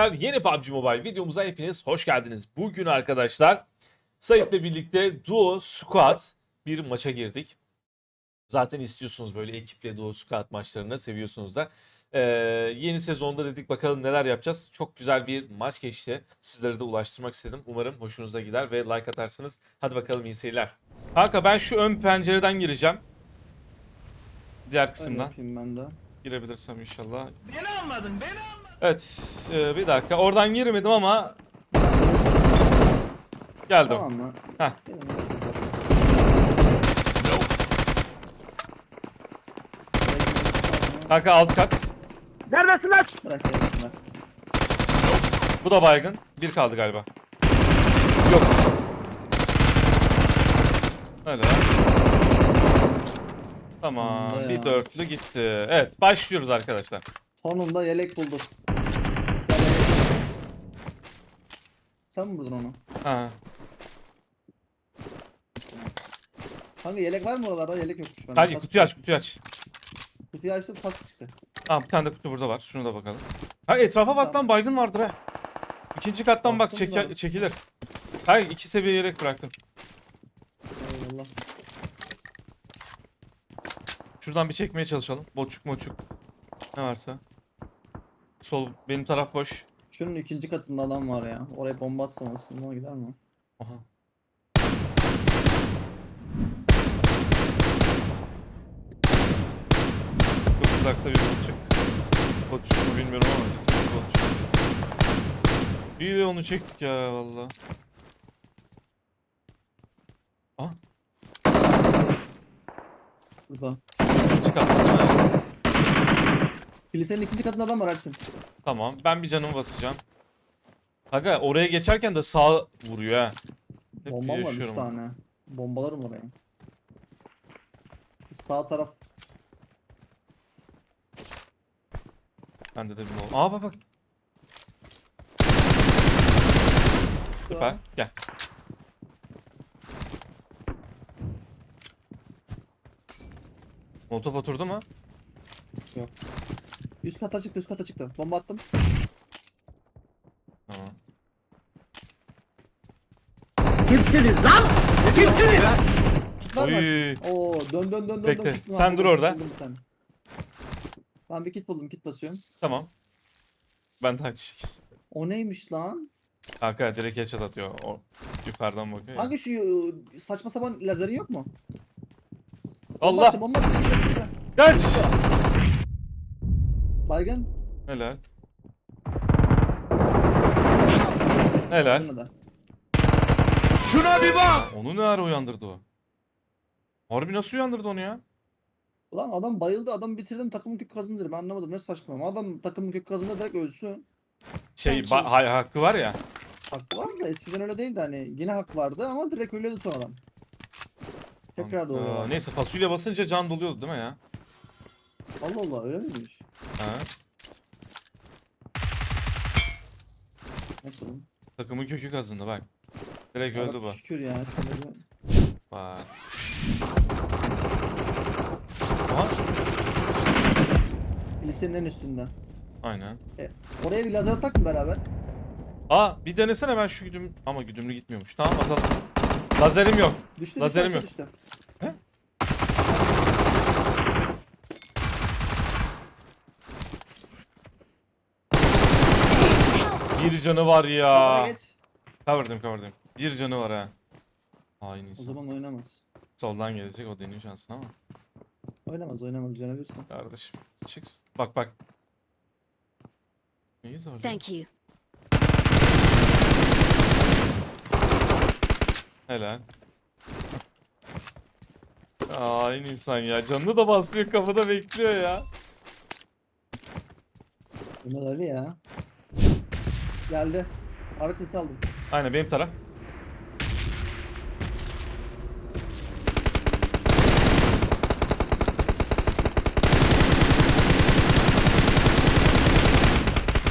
arkadaşlar. Yeni PUBG Mobile videomuza hepiniz hoş geldiniz. Bugün arkadaşlar Sait'le birlikte Duo Squad bir maça girdik. Zaten istiyorsunuz böyle ekiple Duo Squad maçlarını seviyorsunuz da. Ee, yeni sezonda dedik bakalım neler yapacağız. Çok güzel bir maç geçti. Sizlere de ulaştırmak istedim. Umarım hoşunuza gider ve like atarsınız. Hadi bakalım iyi seyirler. Kanka ben şu ön pencereden gireceğim. Diğer kısımdan. yapayım ben de. Girebilirsem inşallah. Beni anladın, beni anladın. Evet e, bir dakika oradan girmedim ama geldim. Tamam mı? Heh. Kanka alt kat. Neredesin lan? Bırak yerisine. Bu da baygın. Bir kaldı galiba. Yok. Öyle. Tamam. Bunda Bir dörtlü gitti. Evet başlıyoruz arkadaşlar. Sonunda yelek bulduk. Gel yelek. Sen mi buldun onu? Ha. Kanka yelek var mı oralarda? Yelek yokmuş bende. Kanka Pas- kutuyu aç kutuyu aç. Kutuyu açtım pas işte. Aa bir tane de kutu burada var. Şunu da bakalım. Ha etrafa bak lan baygın vardır ha. İkinci kattan bak Baktım çeke- da. çekilir. Hayır iki seviye yelek bıraktım. Eyvallah. Şuradan bir çekmeye çalışalım. Boçuk moçuk. Ne varsa. Sol benim taraf boş. Şunun ikinci katında adam var ya. Oraya bomba atsam aslında gider mi? Aha. Çok uzakta bir boçuk. Boçuk mu bilmiyorum ama ismi boçuk. İyi de onu çektik ya valla. Ah Burada. çıkarttım. Kilisenin ikinci katında adam var Ersin. Tamam ben bir canımı basacağım. Aga oraya geçerken de sağ vuruyor ha. Hep Bombam var 3 yaşıyorum. tane. Bombalarım oraya. Sağ taraf. Bende de bir bomba. Aa bak bak. Süper. Gel. Molotov oturdu mu? Üst kata çıktı üst kata çıktı. Bomba attım. Tamam. Kimsiniz lan? Kimsiniz? Var mı? Oy. Oo dön dön dön dön. Bekle, dön. Kit sen buldum, dur orada. buldum bir tane. Ben bir kit buldum kit basıyorum. Tamam. Ben şey. O neymiş lan? Kanka direkt headshot atıyor. O yukarıdan bakıyor ya. Hangi şu ıı, saçma sapan lazerin yok mu? Bomba Allah! atacağım, Bomba atacağım. Kaç! Baygın. Helal. Helal. Da. Şuna bir bak. Onu ne ara uyandırdı o? Harbi nasıl uyandırdı onu ya? Ulan adam bayıldı adam bitirdim takımın kök kazandır ben anlamadım ne saçma adam takımın kök kazanır direkt ölsün. Şey Sanki- hakkı var ya. Hakkı var da eskiden öyle değildi hani yine hak vardı ama direkt ölüyordu sonradan. Tekrar Aa, doğuyor. Neyse fasulye basınca can doluyordu değil mi ya? Allah Allah öyle miymiş? Ha. Nasıl? Takımın kökü kazındı bak. Direkt Ya öldü bak bu. Şükür ya. şöyle bir- Bak. Aha. En üstünde. Aynen. Oraya bir lazer atak mı beraber? Aa bir denesene ben şu güdüm ama güdümlü gitmiyormuş. Tamam atalım. Lazerim yok. Düştü düştü Lazerim aşağı yok. düştü. Bir canı var ya. geç. Cover'dım cover'dım. Bir canı var ha. Hain O insan. zaman oynamaz. Soldan gelecek o deniyor şansın ama. Oynamaz oynamaz canabilirsin. Kardeşim çık. Bak bak. Neyi zor? Thank you. Helal. Hain insan ya. Canını da basmıyor kapıda bekliyor ya. Bunlar öyle ya. Geldi. Araç sesi aldım. Aynen benim taraf.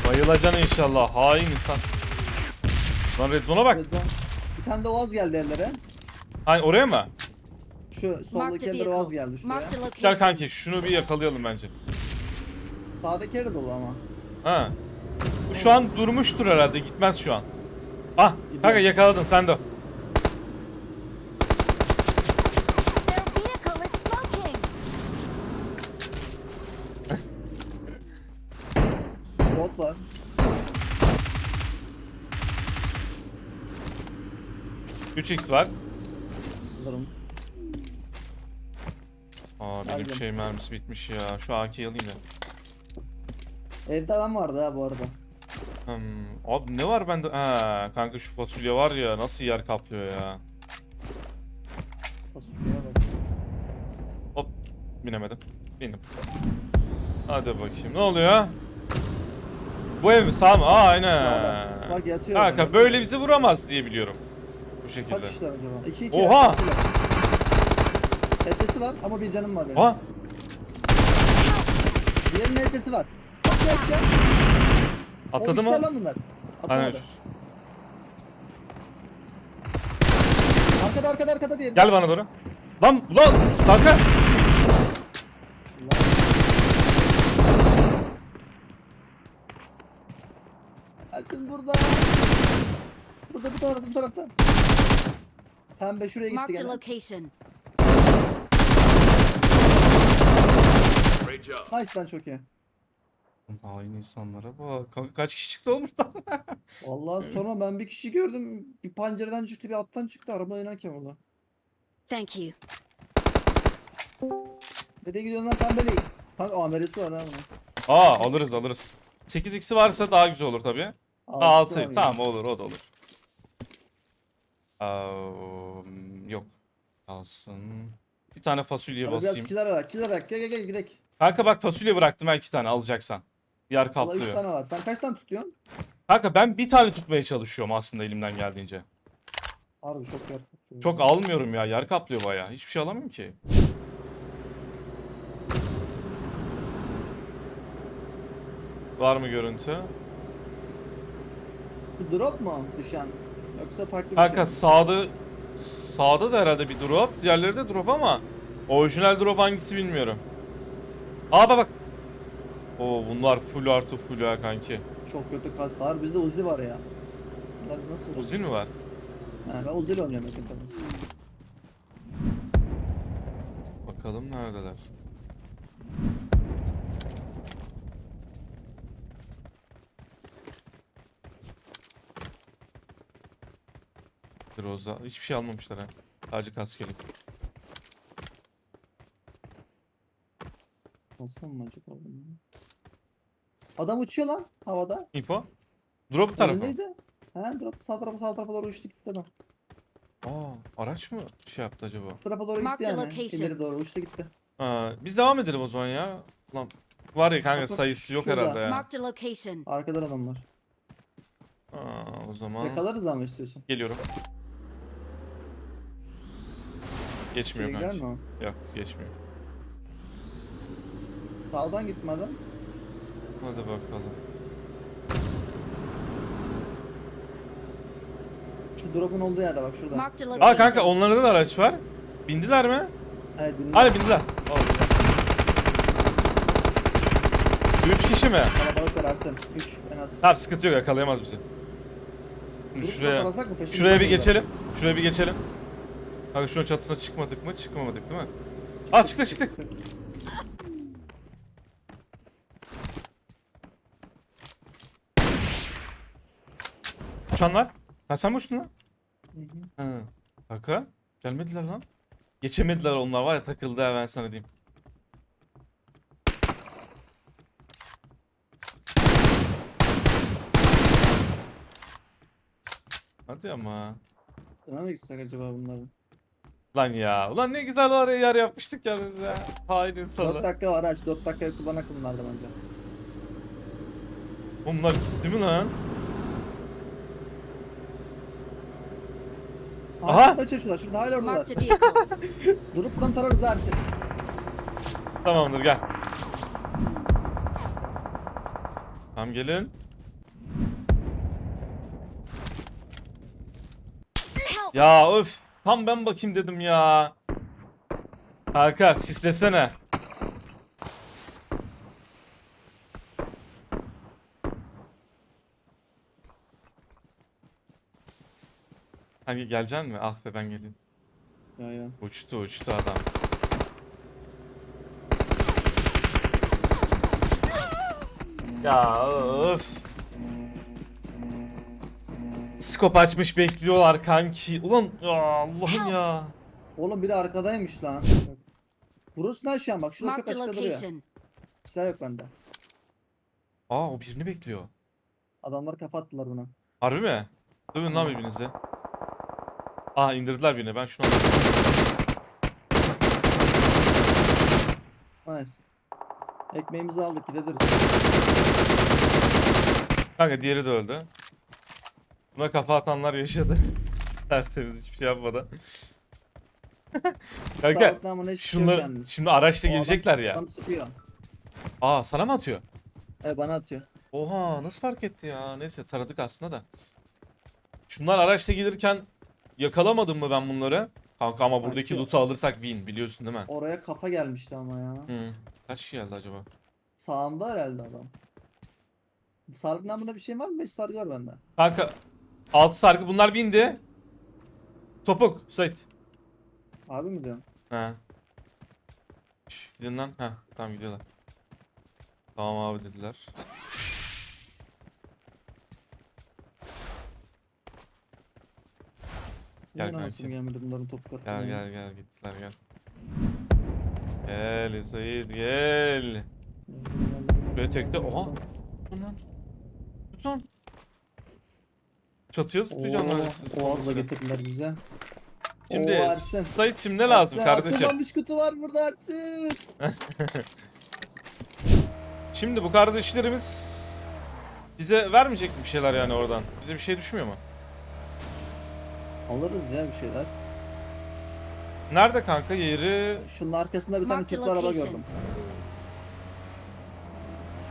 Bayılacaksın inşallah. Hain insan. Lan red zone'a bak. Rezon. Bir tane de Oğaz geldi ellere. Hayır oraya mı? Şu soldaki ellere Oğaz geldi şuraya. Gel kanki şunu bir yakalayalım bence. Sağdaki eri dolu ama. Ha. Şu an durmuştur herhalde. Gitmez şu an. Ah kanka yakaladın sen de. Their vehicle is smoking. Bot var. Üç x var. Alırım. Aa benim Aldım. şey mermisi bitmiş ya. Şu AK'yi alayım da. Evde adam vardı ha bu arada. Hmm. Abi ne var bende? Ha kanka şu fasulye var ya nasıl yer kaplıyor ya. Fasulyeye bak. Hop binemedim. Bindim. Hadi bakayım ne oluyor? Bu ev mi sağ mı? Aa aynen. Bak yatıyor. Kanka adam. böyle bizi vuramaz diye biliyorum. Bu şekilde. Kaç kişiler acaba? 2 2. Oha! SS'i var ama bir canım var benim. Ha? Diğerinin SS'i var. Bak gel gel. Atladı mı? lan bunlar. Aynen. Atlamadı. Arkada arkada arkada diğeri. Gel bana doğru. Lan ulan kanka. Gelsin burada. Burada bu tarafta bu tarafta. Pembe şuraya gitti Marked a gene. location. Nice lan çok iyi. Hain insanlara bak. Kanka kaç kişi çıktı oğlum buradan? Vallahi sonra ben bir kişi gördüm. Bir pancereden çıktı, bir alttan çıktı. Araba inerken orada. Thank you. Nereye gidiyorsun lan pembeli? Kanka ameresi var ha bunun. Aa alırız alırız. 8x'i varsa daha güzel olur tabii. Altısı 6 var tamam olur o da olur. Aa, yok. Kalsın. Bir tane fasulye Hadi biraz basayım. kiler arak, kiler arak. Gel gel gel gidelim. Kanka bak fasulye bıraktım ha iki tane alacaksan. Yer Valla 3 kaplıyor. tane var. Sen kaç tane tutuyorsun? Kanka ben bir tane tutmaya çalışıyorum aslında elimden geldiğince. Harbi çok yer. Çok almıyorum ya yer kaplıyor bayağı. Hiçbir şey alamıyorum ki. Var mı görüntü? Bu drop mu düşen? Yoksa farklı bir Kanka şey mi? sağda sağda da herhalde bir drop. Diğerleri de drop ama orijinal drop hangisi bilmiyorum. Aa bak bak. Oo bunlar full artı full ha kanki. Çok kötü kaslar. Bizde Uzi var ya. Bunlar nasıl Uzun mu var? Ha, ben Uzi ile oynuyorum yakın Bakalım neredeler. Roza. Hiçbir şey almamışlar ha. Sadece kaskelik. Nasıl mı acaba? Adam uçuyor lan havada. Info. Drop tarafı. Önündeydi. He drop sağ tarafa sağ tarafa doğru uçtu gitti adam. Aa, araç mı şey yaptı acaba? Bu tarafa doğru gitti the yani. location. İleri doğru uçtu gitti. Aa, biz devam edelim o zaman ya. Lan var ya kanka Bak, bak, sayısı yok şurada. herhalde ya. Marked a location. Arkadan adam var. Aa, o zaman Yakalarız ama istiyorsan. geliyorum. Geçmiyor Şuraya mi o? Yok geçmiyor. Sağdan gitme adam. Hadi bakalım. Şu drop'un olduğu yerde bak şurada. Marked a Aa location. kanka onlarda da araç var. Bindiler mi? Evet dinle. Hadi bindiler. Üç kişi mi? Kalabalık verarsın. 3 en az. Tamam sıkıntı yok yakalayamaz bizi. Şuraya mı? Peşinde şuraya bir gidiyorlar. geçelim. Şuraya bir geçelim. Kanka şunun çatısına çıkmadık mı? Çıkmadık değil mi? Aa çıktık çıktık. Uçan var. Ha sen mi uçtun lan? Hı hı. Ha. Kanka gelmediler lan. Geçemediler onlar var ya takıldı ha ben sana diyeyim. Hadi ama. Sana mı gitsek acaba bunların? Lan ya. Ulan ne güzel var ya yer yapmıştık ya biz ya. Hain 4 insanlar. dakika var aç. 4 dakika kullanak bunlarda bence. Bunlar gitti mi lan? Aha! Aha! Kaçıyor şurada. Şurada hala oradalar. Marked a vehicle. Durup buradan tararız abi seni. Tamamdır gel. Tamam gelin. Ya öf. Tam ben bakayım dedim ya. Kanka sislesene. Hani geleceksin mi? Ah be ben geleyim. Ya ya. Uçtu uçtu adam. Ya öf. Skop açmış bekliyorlar kanki. Ulan ya Allah'ım ya. Oğlum biri arkadaymış lan. Burası ne şu an bak şurada çok Marked a açıkta duruyor. location. Silah yok bende. Aa o birini bekliyor. Adamlar kafa attılar buna. Harbi mi? Dövün lan birbirinizi. Aa indirdiler birini ben şunu alayım. Nice. Ekmeğimizi aldık gidebiliriz. Kanka diğeri de öldü. Buna kafa atanlar yaşadı. Tertemiz hiçbir şey yapmadan. Kanka Sağlık namına hiçbir şey yok şunlar yalnız. şimdi araçla O adam- gelecekler ya. Adam sıkıyor. Aa sana mı atıyor? Evet bana atıyor. Oha nasıl fark etti ya? Neyse taradık aslında da. Şunlar araçla gelirken yakalamadım mı ben bunları? Kanka ama buradaki Belki- loot'u alırsak win biliyorsun değil mi? Oraya kafa gelmişti ama ya. Hı. Kaç kişi geldi acaba? Sağında herhalde adam. Sağlık namına bir şey var mı? 5 sargı var bende. Kanka altı sargı bunlar bindi. Topuk Sait. Abi mi diyorsun? He. Şş, Gidin lan. Heh, tamam gidiyorlar. Tamam abi dediler. Gel kanki. gelmedi bunların katına Gel gel gel gittiler gel. Gel Sait gel. Böyle tekte oha. Tutun lan. Tutun. Çatıya zıplayacaksın lan. siz Boğazla kafasına. getirdiler bize. Şimdi Oo, Ersin. Saitçim ne lazım Ersin, kardeşim? Açılmamış kutu var burada Ersin. Şimdi bu kardeşlerimiz bize vermeyecek mi bir şeyler yani oradan? Bize bir şey düşmüyor mu? Alırız ya bir şeyler. Nerede kanka yeri? Şunun arkasında bir tane Marked tüplü araba location. gördüm.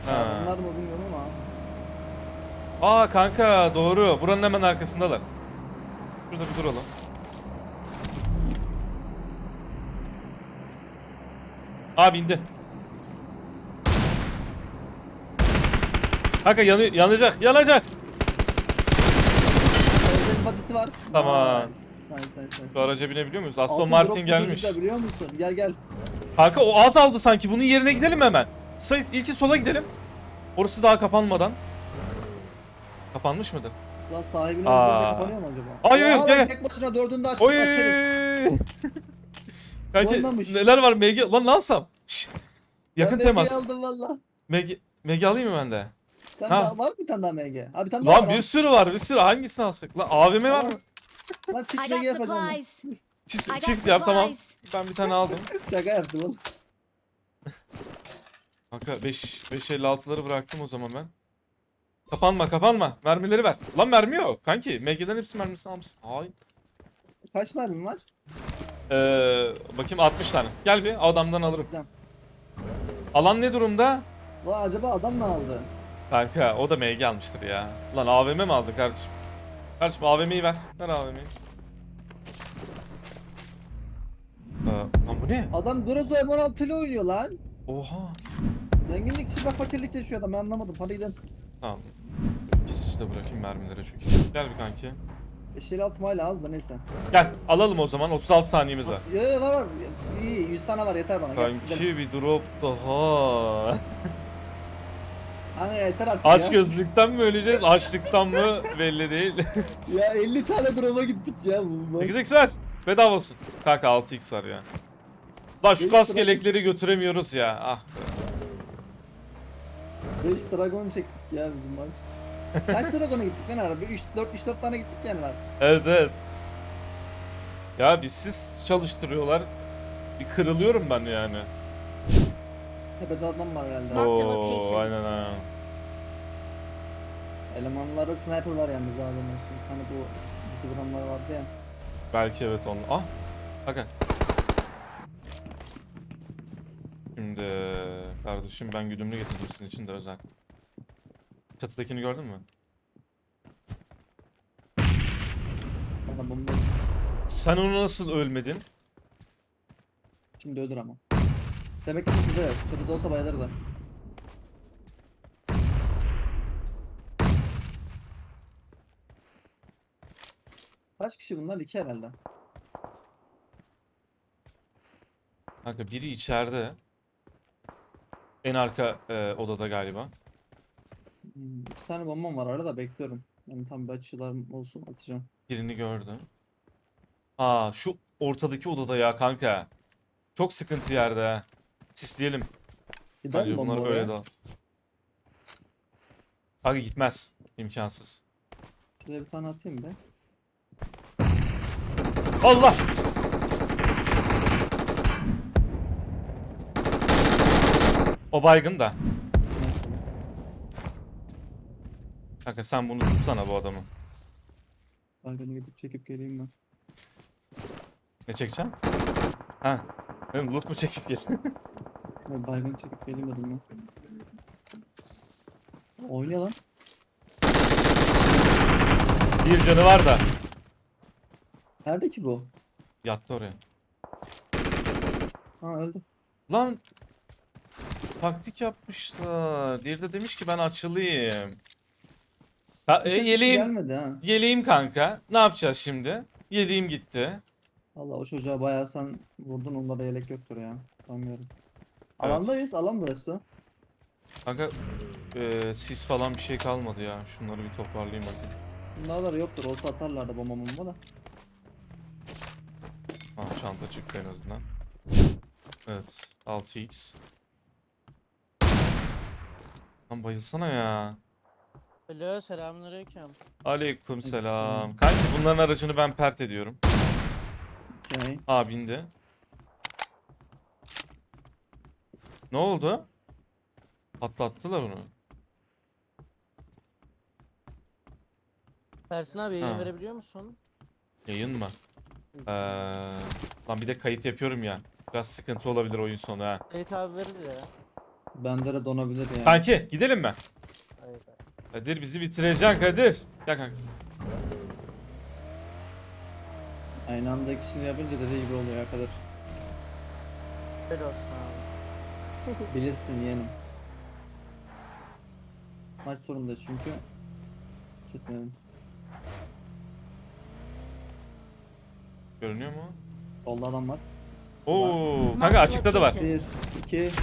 Ha. Bunlar mı bilmiyorum ama. Aa kanka doğru. Buranın hemen arkasındalar. Şurada bir duralım. Abi indi. Kanka yanı yanacak, yanacak. Badisi var. Tamam. Nice. Nice nice nice. Şu araca binebiliyor muyuz? Aston Asıl Martin drop gelmiş. çocukta biliyor musun? Gel gel. Kanka o az aldı sanki. Bunun yerine gidelim hemen. Sait ilki sola gidelim. Orası daha kapanmadan. Kapanmış mıdır? Lan sahibini Aa. öldürünce kapanıyor mu acaba? Ay, ay, Aa, gel, lan gel. Tek başına dördünü de açmış. Oy! açarım. Olmamış. neler var MG? Lan lansam. Şş. Yakın Ben temas. MG aldım valla. MG, MG alayım mı ben de? Sen Ha. daha, var mı bir tane daha MG? Ha bir tane daha Lan var. bir sürü var bir sürü. Hangisini alsak? Lan AVM var mı? Lan I çift MG got yapacağım. ben. supplies. Çift, I got çift yap tamam. supplies. Ben bir tane aldım. Şaka yaptım oğlum. Kanka 5 556'ları bıraktım o zaman ben. Kapanma kapanma. Mermileri ver. Lan mermi yok. Kanki MG'lerin hepsi mermisini almışsın. Hayır. Kaç mermim var? Ee, bakayım 60 tane. Gel bir adamdan alırım. Alan ne durumda? Lan acaba adam ne aldı? Kanka o da MG almıştır ya. Lan AVM mi aldı kardeşim? Kardeşim AVM'yi ver. Ver AVM'yi. Ee, lan bu ne? Adam Grozo M16 ile oynuyor lan. Oha. Zenginlik içinde fakirlik yaşıyor adam ben anlamadım. Hadi gidelim. Tamam. İkisi de bırakayım mermilere çünkü. Gel bir kanki. 556 mayla az da neyse. Gel alalım o zaman 36 saniyemiz var. Yo yo var var. İyi 100 tane var yeter bana. Gel, gidelim. Kanki bir drop daha. Hani yeter artık Aç ya. gözlükten mi öleceğiz? Açlıktan mı? Belli değil. Ya 50 tane drop'a gittik ya. Bu 8x ver. Bedava olsun. Kanka 6x var ya. Lan şu Beş kask lira- yelekleri götüremiyoruz ya. Ah be. 5 dragon çektik ya bizim maç. Kaç dragona gittik lan arada? 3 4 3 4 tane gittik yani lan. Evet evet. Ya biz siz çalıştırıyorlar. Bir kırılıyorum ben yani. Tepede adam var herhalde. Marked a Oo location. aynen ha. Elemanlarda sniper var yalnız abi. olsun. Hani bu bizi vuranlar vardı ya. Belki evet onun. Ah. Bakın. Şimdi kardeşim ben güdümlü getirdim sizin için de özel. Çatıdakini gördün mü? Adam bomba Sen onu nasıl ölmedin? şimdi ölür ama. Demek ki yok. Çatıda olsa bayılır da. Kaç kişi bunlar? İki herhalde. Kanka biri içeride. En arka e, odada galiba. Hmm, iki tane bombam var arada bekliyorum. Yani tam bir açılarım olsun atacağım. Birini gördüm. Aa şu ortadaki odada ya kanka. Çok sıkıntı yerde ha. Sisleyelim. Gider Bence bunları böyle dal. Kanka gitmez. İmkansız. Şuraya bir tane atayım be. Allah! O baygın da. Kanka sen bunu tutsana bu adamı. Baygını gidip çekip geleyim ben. Ne çekeceksin? Ha. Benim loot mu çekip gel? Ben baygını çekip geleyim dedim ben. Oynuyor lan. Bir canı var da. Nerede ki bu? Yattı oraya. Ha öldü. Lan taktik yapmışlar. Diğeri de demiş ki ben açılayım. Ha, e, Hiç sesi yeleğim, Gelmedi ha. yeleğim kanka. Ne yapacağız şimdi? Yeleğim gitti. Valla o çocuğa bayağı sen vurdun onda da yelek yoktur ya. Sanmıyorum. Alandayız. Alan burası. Kanka e, sis falan bir şey kalmadı ya. Şunları bir toparlayayım bakayım. Bunlar yoktur. Olsa atarlardı bomba bomba da. Ha çanta çıktı en azından. Evet 6x. Lan bayılsana ya. Alo selamünaleyküm. Aleyküm selam. Kanki bunların aracını ben pert ediyorum. Okey. Aa bindi. Ne oldu? Patlattılar onu. Ersin abi yayın Ha. verebiliyor musun? Yayın mı? Ee, lan bir de kayıt yapıyorum ya. Biraz sıkıntı olabilir oyun sonu ha. Kayıt abi verir ya. Bende de donabilir yani. Kanki gidelim mi? Hayır. Kadir bizi bitireceksin Kadir. Gel kanka. Aynı anda ikisini yapınca dediği gibi oluyor ya kadar. Öyle olsun abi. Bilirsin yeğenim. Maç sonunda çünkü. Gitmedim. Görünüyor mu? Solda adam var. Oo, kanka açıkta da var. Bir, iki, üç.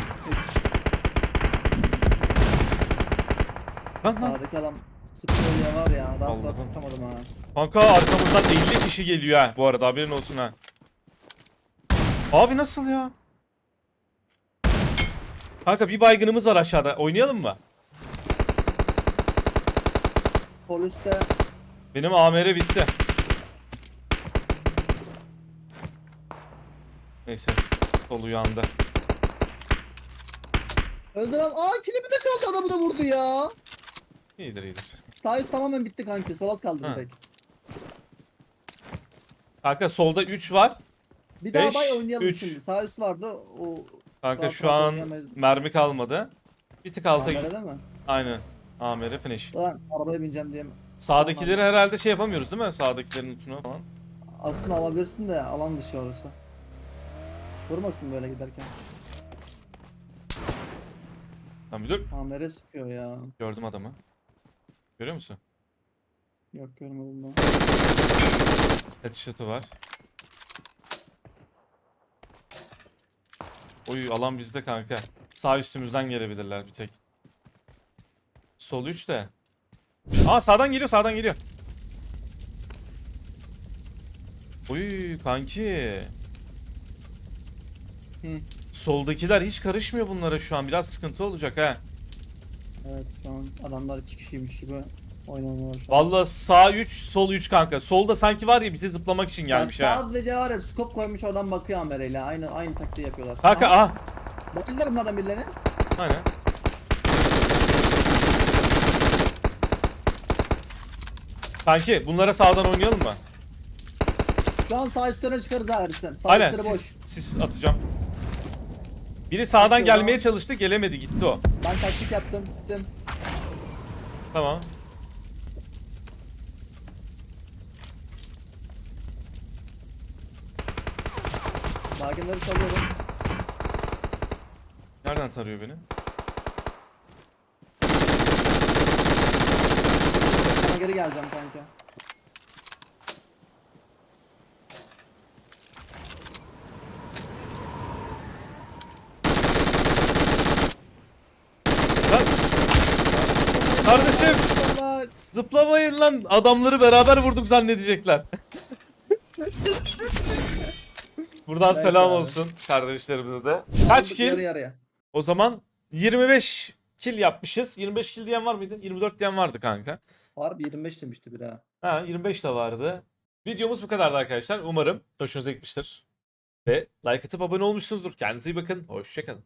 Lan lan. Sağdaki adam sıkıyor ya var ya. Rahat rahat Allah'ım. sıkamadım ha. Kanka arkamızdan 50 kişi geliyor ha bu arada haberin olsun ha. Abi nasıl ya? Kanka bir baygınımız var aşağıda. Oynayalım mı? Poliste Benim AMR bitti. Neyse. Sol uyandı. öldürem. Aa kilimi de çaldı adamı da vurdu ya. İyidir iyidir. Sağ üst tamamen bitti kanki. Sol alt kaldı Ha. bir tek. Kanka solda 3 var. Bir daha Beş, bay oynayalım üç. şimdi. Sağ üst vardı. O Kanka şu an mermi kalmadı. Bir tık alta git. kamerada mı? Aynen. AMR finish. Ulan arabaya bineceğim diye. Sağdakileri herhalde şey yapamıyoruz değil mi? Sağdakilerin lootunu falan. Aslında alabilirsin de alan dışı orası. Vurmasın böyle giderken. Lan bir dur. Amere sıkıyor ya. Gördüm adamı. Görüyor musun? Yok görmedim ben. Headshot'ı var. Oy alan bizde kanka. Sağ üstümüzden gelebilirler bir tek. Sol 3 de. Aa sağdan geliyor sağdan geliyor. Oy kanki. Hı. Soldakiler hiç karışmıyor bunlara şu an. Biraz sıkıntı olacak ha. Evet şu an adamlar iki kişiymiş gibi an. Vallahi sağ 3, sol 3 kanka. Solda sanki var ya bize zıplamak için gelmiş Bak, ha. Sadece var ya scope koymuş oradan bakıyor amereyle. Aynı aynı taktiği yapıyorlar. Kanka ah. Bakıyorlar bunlardan birilerine. Aynen. Kanki bunlara sağdan oynayalım mı? Şu an sağ üstüne çıkarız ha Ersin. Sağ Aynen üstleri boş. sis atacağım. Biri sağdan Bakıyor gelmeye çalıştı gelemedi gitti o. Ben taktik yaptım. Gittim. Tamam. Bagenleri salıyorum. Nereden tarıyor beni? Sana geri geleceğim kanka. Lan! Kardeşim! Zıplamayın lan! Adamları beraber vurduk zannedecekler. Buradan Neyse selam abi. olsun kardeşlerimize de. Kaç Aldık Yarı kill? yarıya. O zaman 25 kill yapmışız. 25 kill diyen var mıydı? 24 diyen vardı kanka. Harbi 25 demişti biri ha. Ha 25 de vardı. Videomuz bu kadardı arkadaşlar. Umarım hoşunuza gitmiştir. Ve like atıp abone olmuşsunuzdur. Kendinize iyi bakın. Hoşçakalın.